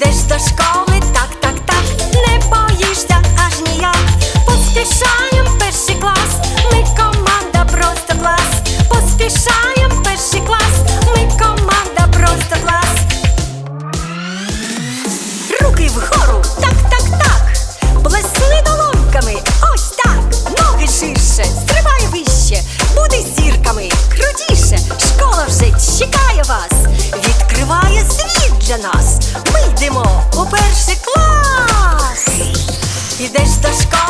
Йдеш до школи, так, так, так, не боїшся аж ніяк. Поспішаєм перший клас, ми команда, просто клас. Поспішаєм перший клас, ми команда, просто клас. Руки вгору, так, так, так. Плесни долонками, ось так. Ноги ширше, стривай вище, буде зірками, крутіше. Школа вже чекає вас, відкриває світ для нас. Ideš do školy